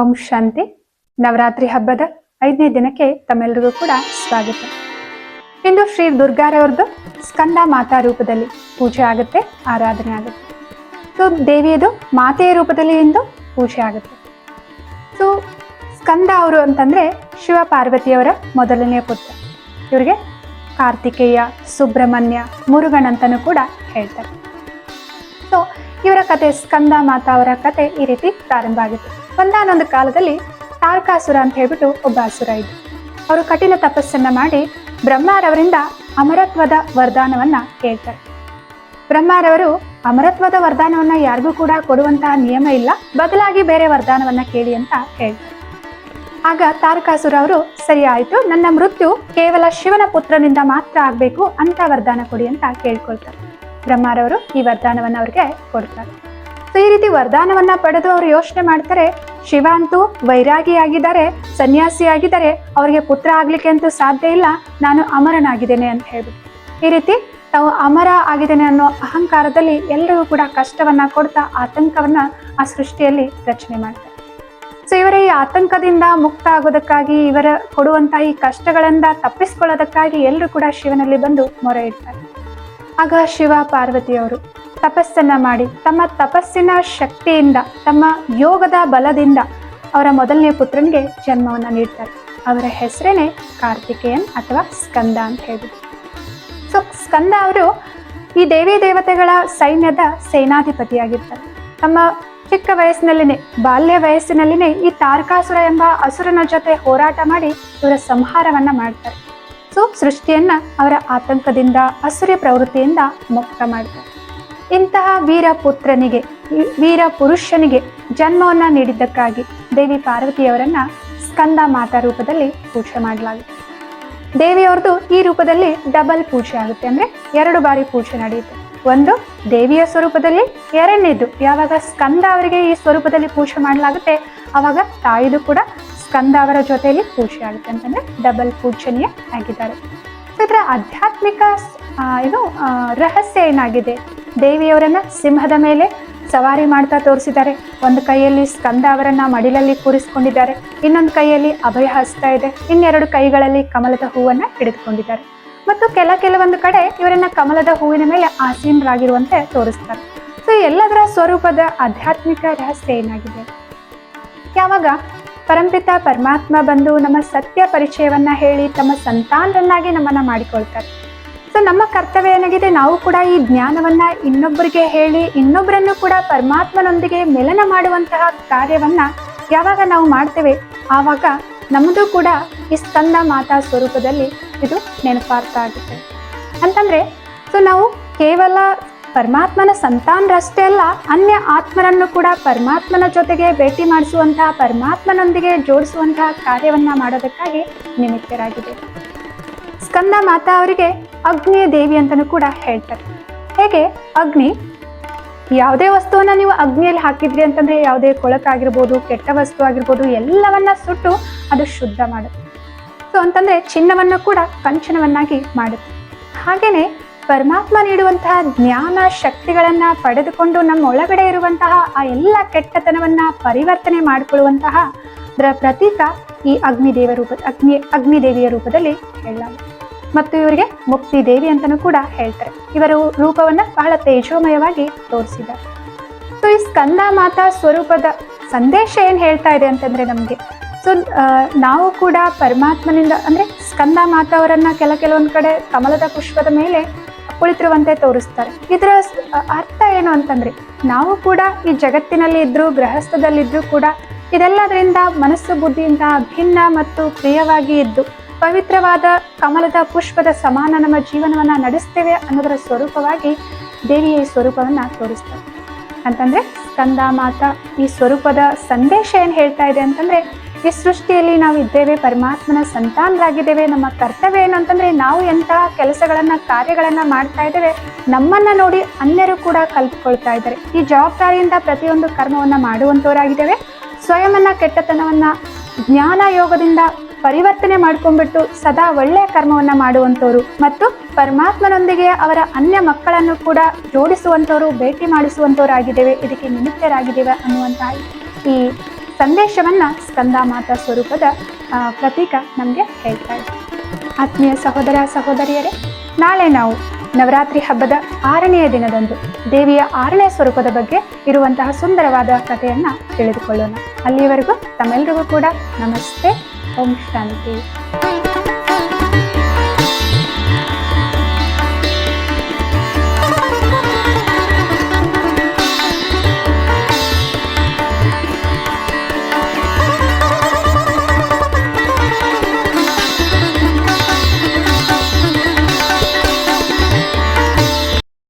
ಓಂ ಶಾಂತಿ. ನವರಾತ್ರಿ ಹಬ್ಬದ ಐದನೇ ದಿನಕ್ಕೆ ತಮ್ಮೆಲ್ಲರಿಗೂ ಕೂಡ ಸ್ವಾಗತ. ಇಂದು ಶ್ರೀ ದುರ್ಗಾರವ್ರದ್ದು ಸ್ಕಂದ ಮಾತಾ ರೂಪದಲ್ಲಿ ಪೂಜೆ ಆಗುತ್ತೆ, ಆರಾಧನೆ ಆಗುತ್ತೆ. ಸೊ, ದೇವಿಯದು ಮಾತೆಯ ರೂಪದಲ್ಲಿ ಇಂದು ಪೂಜೆ ಆಗುತ್ತೆ. ಸೊ, ಸ್ಕಂದ ಅವರು ಅಂತಂದ್ರೆ ಶಿವ ಪಾರ್ವತಿಯವರ ಮೊದಲನೆಯ ಪುತ್ರ. ಇವರಿಗೆ ಕಾರ್ತಿಕೇಯ, ಸುಬ್ರಹ್ಮಣ್ಯ ಮುರುಗನ್ ಅಂತಲೂ ಕೂಡ ಹೇಳ್ತಾರೆ. ಸೊ, ಇವರ ಕತೆ ಸ್ಕಂದ ಮಾತಾ ಅವರ ಕತೆ ಈ ರೀತಿ ಪ್ರಾರಂಭ ಆಗುತ್ತೆ. ಒಂದಾನೊಂದು ಕಾಲದಲ್ಲಿ ತಾರಕಾಸುರ ಅಂತ ಹೇಳ್ಬಿಟ್ಟು ಒಬ್ಬ ಅಸುರ ಇದ್ದ. ಅವರು ಕಠಿಣ ತಪಸ್ಸನ್ನ ಮಾಡಿ ಬ್ರಹ್ಮಾರವರಿಂದ ಅಮರತ್ವದ ವರದಾನವನ್ನ ಕೇಳ್ತಾರೆ. ಬ್ರಹ್ಮಾರವರು ಅಮರತ್ವದ ವರದಾನವನ್ನ ಯಾರಿಗೂ ಕೂಡ ಕೊಡುವಂತಹ ನಿಯಮ ಇಲ್ಲ, ಬದಲಾಗಿ ಬೇರೆ ವರದಾನವನ್ನ ಕೇಳಿ ಅಂತ ಹೇಳ್ತಾರೆ. ಆಗ ತಾರಕಾಸುರ ಅವರು, ಸರಿ ಆಯ್ತು, ನನ್ನ ಮೃತ್ಯು ಕೇವಲ ಶಿವನ ಪುತ್ರನಿಂದ ಮಾತ್ರ ಆಗ್ಬೇಕು, ಅಂತ ವರದಾನ ಕೊಡಿ ಅಂತ ಕೇಳ್ಕೊಳ್ತಾರೆ. ಬ್ರಹ್ಮಾರವರು ಈ ವರದಾನವನ್ನ ಅವ್ರಿಗೆ ಕೊಡ್ತಾರೆ. ಸೊ ಈ ರೀತಿ ವರದಾನವನ್ನ ಪಡೆದು ಅವರು ಯೋಚನೆ ಮಾಡ್ತಾರೆ ಶಿವ ಅಂತೂ ವೈರಾಗಿಯಾಗಿದ್ದಾರೆ, ಸನ್ಯಾಸಿಯಾಗಿದ್ದಾರೆ, ಅವರಿಗೆ ಪುತ್ರ ಆಗ್ಲಿಕ್ಕೆ ಅಂತೂ ಸಾಧ್ಯ ಇಲ್ಲ, ನಾನು ಅಮರನಾಗಿದ್ದೇನೆ ಅಂತ ಹೇಳ್ಬಿಟ್ಟು. ಈ ರೀತಿ ತಾವು ಅಮರ ಆಗಿದ್ದೇನೆ ಅನ್ನೋ ಅಹಂಕಾರದಲ್ಲಿ ಎಲ್ಲರಿಗೂ ಕೂಡ ಕಷ್ಟವನ್ನ ಕೊಡ್ತಾ ಆತಂಕವನ್ನ ಆ ಸೃಷ್ಟಿಯಲ್ಲಿ ರಚನೆ ಮಾಡ್ತಾರೆ. ಸೊ ಇವರ ಈ ಆತಂಕದಿಂದ ಮುಕ್ತ ಆಗೋದಕ್ಕಾಗಿ ಇವರ ಕೊಡುವಂತಹ ಈ ಕಷ್ಟಗಳಿಂದ ತಪ್ಪಿಸ್ಕೊಳ್ಳೋದಕ್ಕಾಗಿ ಎಲ್ಲರೂ ಕೂಡ ಶಿವನಲ್ಲಿ ಬಂದು ಮೊರೆ ಇಡ್ತಾರೆ. ಆಗ ಶಿವ ಪಾರ್ವತಿಯವರು ತಪಸ್ಸನ್ನ ಮಾಡಿ, ತಮ್ಮ ತಪಸ್ಸಿನ ಶಕ್ತಿಯಿಂದ, ತಮ್ಮ ಯೋಗದ ಬಲದಿಂದ ಅವರ ಮೊದಲನೇ ಪುತ್ರನಿಗೆ ಜನ್ಮವನ್ನು ನೀಡ್ತಾರೆ. ಅವರ ಹೆಸರೇನೆ ಕಾರ್ತಿಕೇಯನ್ ಅಥವಾ ಸ್ಕಂದ ಅಂತ ಹೇಳಿ ಸೊ ಸ್ಕಂದ ಅವರು ಈ ದೇವಿ ದೇವತೆಗಳ ಸೈನ್ಯದ ಸೇನಾಧಿಪತಿಯಾಗಿರ್ತಾರೆ. ತಮ್ಮ ಚಿಕ್ಕ ವಯಸ್ಸಿನಲ್ಲಿನೇ, ಬಾಲ್ಯ ವಯಸ್ಸಿನಲ್ಲಿನೇ ಈ ತಾರಕಾಸುರ ಎಂಬ ಅಸುರನ ಜೊತೆ ಹೋರಾಟ ಮಾಡಿ ಇವರ ಸಂಹಾರವನ್ನ ಮಾಡ್ತಾರೆ. ಸೊ ಸೃಷ್ಟಿಯನ್ನ ಅವರ ಆತಂಕದಿಂದ, ಅಸುರ ಪ್ರವೃತ್ತಿಯಿಂದ ಮುಕ್ತ ಮಾಡ್ತಾರೆ. ಇಂತಹ ವೀರ ಪುತ್ರನಿಗೆ ಈ ವೀರ ಪುರುಷನಿಗೆ ಜನ್ಮವನ್ನ ನೀಡಿದ್ದಕ್ಕಾಗಿ ದೇವಿ ಪಾರ್ವತಿಯವರನ್ನ ಸ್ಕಂದ ಮಾತಾ ರೂಪದಲ್ಲಿ ಪೂಜೆ ಮಾಡಲಾಗುತ್ತೆ. ದೇವಿಯವ್ರದ್ದು ಈ ರೂಪದಲ್ಲಿ ಡಬಲ್ ಪೂಜೆ ಆಗುತ್ತೆ. ಅಂದ್ರೆ ಎರಡು ಬಾರಿ ಪೂಜೆ ನಡೆಯುತ್ತೆ. ಒಂದು ದೇವಿಯ ಸ್ವರೂಪದಲ್ಲಿ, ಎರಡನೇದು ಯಾವಾಗ ಸ್ಕಂದ ಅವರಿಗೆ ಈ ಸ್ವರೂಪದಲ್ಲಿ ಪೂಜೆ ಮಾಡಲಾಗುತ್ತೆ, ಅವಾಗ ತಾಯಿದು ಕೂಡ ಸ್ಕಂದ ಅವರ ಜೊತೆಯಲ್ಲಿ ಪೂಜೆ ಆಗುತ್ತೆ ಅಂತಂದ್ರೆ ಡಬಲ್ ಪೂಜನೀಯ ಆಗಿದ್ದಾರೆ. ಆಧ್ಯಾತ್ಮಿಕ ಇದು ರಹಸ್ಯ ಏನಾಗಿದೆ? ದೇವಿಯವರನ್ನ ಸಿಂಹದ ಮೇಲೆ ಸವಾರಿ ಮಾಡ್ತಾ ತೋರಿಸಿದ್ದಾರೆ. ಒಂದು ಕೈಯಲ್ಲಿ ಸ್ಕಂದ ಅವರನ್ನ ಮಡಿಲಲ್ಲಿ ಕೂರಿಸಿಕೊಂಡಿದ್ದಾರೆ. ಇನ್ನೊಂದು ಕೈಯಲ್ಲಿ ಅಭಯ ಹಸ್ತಾ ಇದೆ. ಇನ್ನೆರಡು ಕೈಗಳಲ್ಲಿ ಕಮಲದ ಹೂವನ್ನ ಹಿಡಿದುಕೊಂಡಿದ್ದಾರೆ. ಮತ್ತು ಕೆಲ ಕೆಲವೊಂದು ಕಡೆ ಇವರನ್ನ ಕಮಲದ ಹೂವಿನ ಮೇಲೆ ಆಸೀನರಾಗಿರುವಂತೆ ತೋರಿಸ್ತಾರೆ. ಸೊ ಎಲ್ಲದರ ಸ್ವರೂಪದ ಆಧ್ಯಾತ್ಮಿಕ ರಹಸ್ಯ ಏನಾಗಿದೆ? ಯಾವಾಗ ಪರಂಪಿತ ಪರಮಾತ್ಮ ಬಂದು ನಮ್ಮ ಸತ್ಯ ಪರಿಚಯವನ್ನ ಹೇಳಿ, ತಮ್ಮ ಸಂತಾನರನ್ನಾಗಿ ನಮ್ಮನ್ನ ಮಾಡಿಕೊಳ್ತಾರೆ. ಸೊ ನಮ್ಮ ಕರ್ತವ್ಯ ಏನಾಗಿದೆ? ನಾವು ಕೂಡ ಈ ಜ್ಞಾನವನ್ನ ಇನ್ನೊಬ್ಬರಿಗೆ ಹೇಳಿ ಇನ್ನೊಬ್ಬರನ್ನು ಕೂಡ ಪರಮಾತ್ಮನೊಂದಿಗೆ ಮಿಲನ ಮಾಡುವಂತಹ ಕಾರ್ಯವನ್ನ ಯಾವಾಗ ನಾವು ಮಾಡ್ತೇವೆ? ಆವಾಗ ನಮ್ಮದು ಕೂಡ ಈ ಸ್ಕಂದ ಮಾತಾ ಸ್ವರೂಪದಲ್ಲಿ ಇದು ನೆನಪಾಗ್ತಾ ಆಗುತ್ತೆ ಅಂತಂದ್ರೆ, ಸೊ ನಾವು ಕೇವಲ ಪರಮಾತ್ಮನ ಸಂತಾನರಷ್ಟೇ ಅಲ್ಲ, ಅನ್ಯ ಆತ್ಮರನ್ನು ಕೂಡ ಪರಮಾತ್ಮನ ಜೊತೆಗೆ ಭೇಟಿ ಮಾಡಿಸುವಂತಹ, ಪರಮಾತ್ಮನೊಂದಿಗೆ ಜೋಡಿಸುವಂತಹ ಕಾರ್ಯವನ್ನ ಮಾಡೋದಕ್ಕಾಗಿ ನಿಮಿತ್ತರಾಗಿದೆ ಸ್ಕಂದ ಮಾತಾ ಅವರಿಗೆ ಅಗ್ನಿಯ ದೇವಿ ಅಂತಲೂ ಕೂಡ ಹೇಳ್ತಾರೆ. ಹೇಗೆ? ಅಗ್ನಿ, ಯಾವುದೇ ವಸ್ತುವನ್ನ ನೀವು ಅಗ್ನಿಯಲ್ಲಿ ಹಾಕಿದ್ರಿ ಅಂತಂದ್ರೆ ಯಾವುದೇ ಕೊಳಕಾಗಿರ್ಬೋದು ಕೆಟ್ಟ ವಸ್ತು ಆಗಿರ್ಬೋದು, ಎಲ್ಲವನ್ನ ಸುಟ್ಟು ಅದು ಶುದ್ಧ ಮಾಡುತ್ತೆ. ಸೊ ಅಂತಂದ್ರೆ ಚಿನ್ನವನ್ನ ಕೂಡ ಕಂಚನವನ್ನಾಗಿ ಮಾಡುತ್ತೆ. ಹಾಗೇನೆ ಪರಮಾತ್ಮ ನೀಡುವಂತಹ ಜ್ಞಾನ ಶಕ್ತಿಗಳನ್ನ ಪಡೆದುಕೊಂಡು ನಮ್ಮ ಒಳಗಡೆ ಇರುವಂತಹ ಆ ಎಲ್ಲ ಕೆಟ್ಟತನವನ್ನ ಪರಿವರ್ತನೆ ಮಾಡಿಕೊಳ್ಳುವಂತಹ ಅದರ ಪ್ರತೀಕ ಈ ಅಗ್ನಿ ದೇವ ರೂಪ, ಅಗ್ನಿ ಅಗ್ನಿ ದೇವಿಯ ರೂಪದಲ್ಲಿ ಹೇಳಲಾಗುತ್ತೆ ಮತ್ತು ಇವರಿಗೆ ಮುಕ್ತಿ ದೇವಿ ಅಂತಲೂ ಕೂಡ ಹೇಳ್ತಾರೆ. ಇವರು ರೂಪವನ್ನ ಬಹಳ ತೇಜೋಮಯವಾಗಿ ತೋರಿಸಿದ್ದಾರೆ. ಸೊ ಈ ಸ್ಕಂದ ಮಾತಾ ಸ್ವರೂಪದ ಸಂದೇಶ ಏನು ಹೇಳ್ತಾ ಇದೆ ಅಂತಂದ್ರೆ ನಮಗೆ ಸೊ ನಾವು ಕೂಡ ಪರಮಾತ್ಮನಿಂದ, ಅಂದ್ರೆ ಸ್ಕಂದ ಮಾತಾ ಅವರನ್ನ ಕೆಲ ಕೆಲವೊಂದು ಕಡೆ ಕಮಲದ ಪುಷ್ಪದ ಮೇಲೆ ಕುಳಿತಿರುವಂತೆ ತೋರಿಸ್ತಾರೆ. ಇದರ ಅರ್ಥ ಏನು ಅಂತಂದ್ರೆ, ನಾವು ಕೂಡ ಈ ಜಗತ್ತಿನಲ್ಲಿ ಇದ್ರು, ಗೃಹಸ್ಥದಲ್ಲಿದ್ರು ಕೂಡ ಇದೆಲ್ಲದರಿಂದ ಮನಸ್ಸು ಬುದ್ಧಿಯಿಂದ ಭಿನ್ನ ಮತ್ತು ಪ್ರಿಯವಾಗಿ ಇದ್ದು ಪವಿತ್ರವಾದ ಕಮಲದ ಪುಷ್ಪದ ಸಮಾನ ನಮ್ಮ ಜೀವನವನ್ನ ನಡೆಸ್ತೇವೆ ಅನ್ನೋದರ ಸ್ವರೂಪವಾಗಿ ದೇವಿಯ ಈ ಸ್ವರೂಪವನ್ನ ತೋರಿಸ್ತಾರೆ. ಅಂತಂದ್ರೆ ಸ್ಕಂದ ಮಾತಾ ಈ ಸ್ವರೂಪದ ಸಂದೇಶ ಏನು ಹೇಳ್ತಾ ಇದೆ ಅಂತಂದ್ರೆ, ಈ ಸೃಷ್ಟಿಯಲ್ಲಿ ನಾವು ಇದ್ದೇವೆ, ಪರಮಾತ್ಮನ ಸಂತಾನರಾಗಿದ್ದೇವೆ, ನಮ್ಮ ಕರ್ತವ್ಯ ಏನು ಅಂತಂದರೆ ನಾವು ಎಂತಹ ಕೆಲಸಗಳನ್ನು, ಕಾರ್ಯಗಳನ್ನು ಮಾಡ್ತಾ ಇದ್ದೇವೆ, ನಮ್ಮನ್ನ ನೋಡಿ ಅನ್ಯರು ಕೂಡ ಕಲ್ತ್ಕೊಳ್ತಾ ಇದ್ದಾರೆ. ಈ ಜವಾಬ್ದಾರಿಯಿಂದ ಪ್ರತಿಯೊಂದು ಕರ್ಮವನ್ನ ಮಾಡುವಂತವರಾಗಿದ್ದೇವೆ. ಸ್ವಯಂನ ಕೆಟ್ಟತನವನ್ನ ಜ್ಞಾನ ಯೋಗದಿಂದ ಪರಿವರ್ತನೆ ಮಾಡ್ಕೊಂಡ್ಬಿಟ್ಟು ಸದಾ ಒಳ್ಳೆಯ ಕರ್ಮವನ್ನು ಮಾಡುವಂಥವ್ರು ಮತ್ತು ಪರಮಾತ್ಮನೊಂದಿಗೆ ಅವರ ಅನ್ಯ ಮಕ್ಕಳನ್ನು ಕೂಡ ಜೋಡಿಸುವಂಥವ್ರು, ಭೇಟಿ ಮಾಡಿಸುವಂಥವ್ರಾಗಿದ್ದೇವೆ, ಇದಕ್ಕೆ ನಿಮಿತ್ತರಾಗಿದ್ದೇವೆ ಅನ್ನುವಂತಹ ಈ ಸಂದೇಶವನ್ನು ಸ್ಕಂದ ಮಾತಾ ಸ್ವರೂಪದ ಪ್ರತೀಕ ನಮಗೆ ಹೇಳ್ತಾ ಇದೆ. ಆತ್ಮೀಯ ಸಹೋದರ, ಸಹೋದರಿಯರೇ, ನಾಳೆ ನಾವು ನವರಾತ್ರಿ ಹಬ್ಬದ ಆರನೆಯ ದಿನದಂದು ದೇವಿಯ ಆರನೇ ಸ್ವರೂಪದ ಬಗ್ಗೆ ಇರುವಂತಹ ಸುಂದರವಾದ ಕಥೆಯನ್ನು ತಿಳಿದುಕೊಳ್ಳೋಣ. ಅಲ್ಲಿಯವರೆಗೂ ತಮ್ಮೆಲ್ಲರಿಗೂ ಕೂಡ ನಮಸ್ತೆ. ಓಂ ಶಾಂತಿ